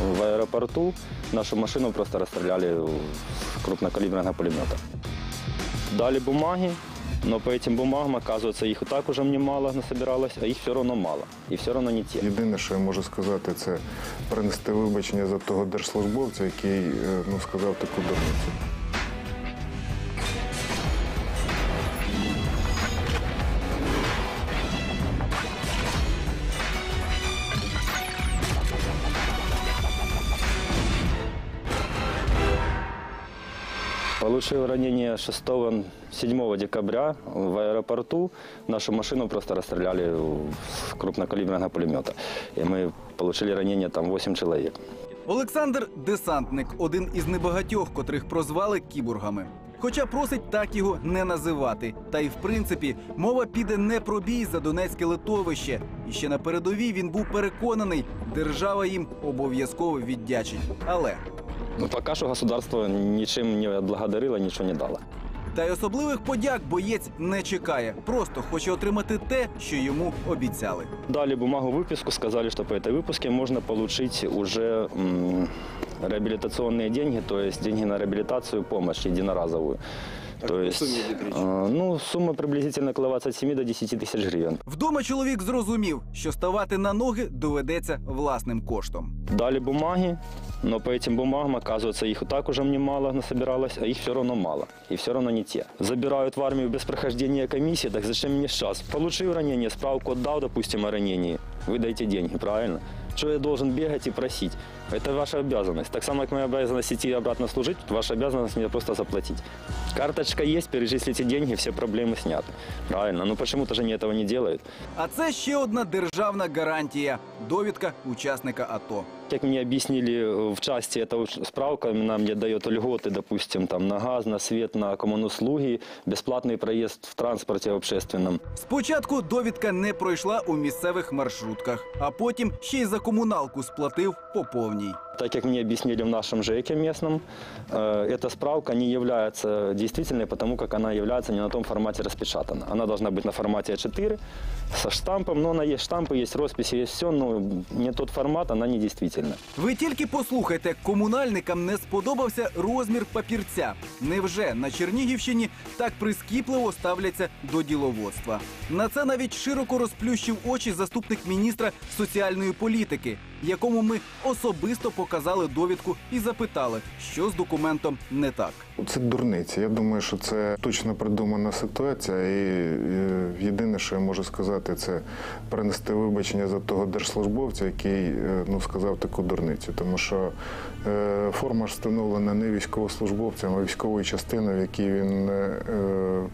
в аэропорту нашу машину просто расстреляли с крупнокалиберного пулемета. Дали бумаги, но по этим бумагам, оказывается, их и так уже немало насобиралось, а их все равно мало. И все равно не те. Єдине, що я можу сказати, це принести вибачення за того держслужбовця, який е, ну, сказав таку дурницю. Получил ранение 6-7 декабря в аэропорту. Нашу машину просто расстреляли с крупнокалиберного пулемета. И мы получили ранение там 8 человек. Олександр Десантник один із небагатьох, котрих прозвали кіборгами. Хоча просить так його не називати. Та й в принципі мова піде не про бій за Донецьке литовище. І ще на передовій він був переконаний, держава їм обов'язково віддячить. Але Но пока что государство ничем не отблагодарило, ничего не дало. та й особливих подяк боєць не чекає. Просто хоче отримати те, що йому обіцяли. Дали бумагу выписку, сказали, что по этой выпуске можно получить уже м, реабилитационные деньги, то есть деньги на реабилитацию, помощь единоразовую. то есть, э, ну, сумма приблизительно около 27 до 10 тысяч гривен. Вдома чоловік зрозумів, що ставати на ноги доведеться власним коштом. Дали бумаги, но по этим бумагам, оказывается, их и так уже немало насобиралось, а их все равно мало. И все равно не те. Забирают в армию без прохождения комиссии, так зачем мне сейчас? Получил ранение, справку отдал, допустим, о ранении. Вы дайте деньги, правильно? Что я должен бегать и просить? Это ваша обязанность. Так само, как моя обязанность идти обратно служить, ваша обязанность мне просто заплатить. Карточка есть, перечислите деньги, все проблемы сняты. Правильно, но почему-то же они этого не делают. А це ще одна державна гарантія довідка учасника АТО. Как мне объяснили э, в части, эта вот справка нам мне дает льготы, допустим, там, на газ, на свет, на коммунуслуги, бесплатный проезд в транспорте общественном. Спочатку довідка не пройшла у місцевих маршрутках, а потім ще й за комуналку сплатив по повній. Так как мне объяснили в нашем ЖЭКе местном, э, эта справка не является действительной, потому как она является не на том формате распечатана. Она должна быть на формате А4 со штампом, но она есть штампы, есть росписи, есть все, но не тот формат, она не действительна. Ви тільки послухайте, комунальникам не сподобався розмір папірця. Невже на Чернігівщині так прискіпливо ставляться до діловодства? На це навіть широко розплющив очі заступник міністра соціальної політики, якому ми особисто показали довідку і запитали, що з документом не так. Це дурниця. Я думаю, що це точно придумана ситуація. І е, єдине, що я можу сказати, це принести вибачення за того держслужбовця, який е, ну, сказав таку дурницю. Тому що е, форма ж встановлена не військовослужбовцем, а військовою частиною, в якій він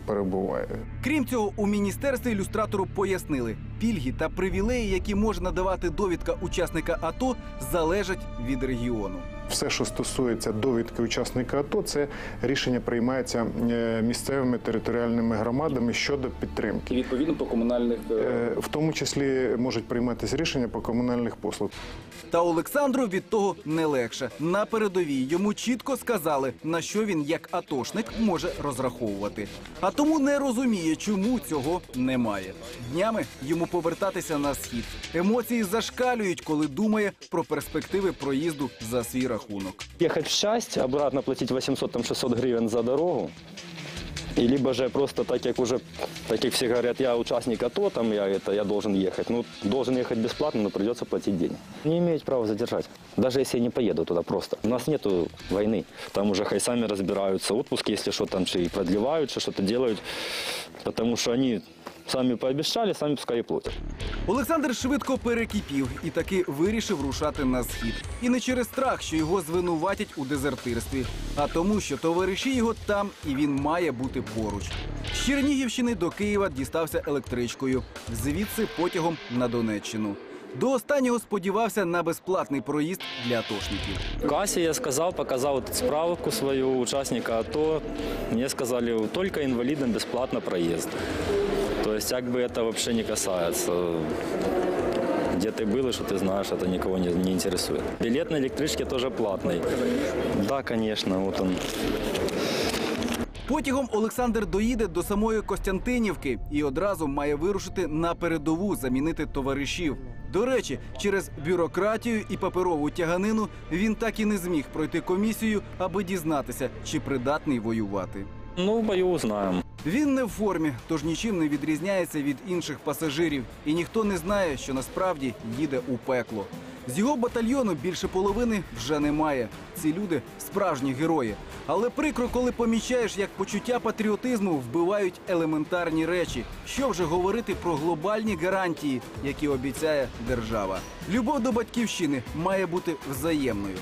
перебуває. Крім цього, у міністерстві ілюстратору пояснили, пільги та привілеї, які може надавати довідка учасника АТО, залежать від регіону. Все, що стосується довідки учасника АТО, це рішення приймається е, місцевими територіальними громадами щодо підтримки. І відповідно по комунальних е, Е, В тому числі можуть прийматися рішення по комунальних послуг. Та Олександру від того не легше. На передовій йому чітко сказали, на що він як атошник може розраховувати. А тому не розуміє, чому цього немає. Днями йому повертатися на схід. Емоції зашкалюють, коли думає про перспективи проїзду за свій рахунок. Ехать в часть, обратно платить 800-600 гривен за дорогу, и либо же просто так, как уже, так как все говорят, я участник АТО, там я это, я должен ехать. Ну, должен ехать бесплатно, но придется платить деньги. Не имеют права задержать, даже если я не поеду туда просто. У нас нету войны, там уже хай сами разбираются. Отпуск, если что там и продлевают, что что-то делают, потому что они сами пообещали, сами пускай и платят. Олександр швидко перекипів і таки вирішив рушати на схід. І не через страх, що його звинуватять у дезертирстві, а тому, що товариші його там і він має бути поруч. З Чернігівщини до Києва дістався електричкою, звідси потягом на Донеччину. До останнього сподівався на безплатний проїзд для атошників. В кассе я сказал, показал вот справку свою участника АТО. Мне сказали, только инвалидам бесплатно проезд. То есть как бы это вообще не касается. Где ты был и что ты знаешь, это никого не, не интересует. Билет на электричке тоже платный. Да, конечно, вот он. Потягом Олександр доїде до самої Костянтинівки і одразу має вирушити на передову замінити товаришів. До речі, через бюрократію і паперову тяганину він так і не зміг пройти комісію, аби дізнатися, чи придатний воювати. Ну, в бою узнаем. Він не в формі, тож нічим не відрізняється від інших пасажирів, і ніхто не знає, що насправді їде у пекло. З його батальйону більше половини вже немає. Ці люди справжні герої. Але прикро, коли помічаєш, як почуття патріотизму вбивають елементарні речі. Що вже говорити про глобальні гарантії, які обіцяє держава. Любов до батьківщини має бути взаємною.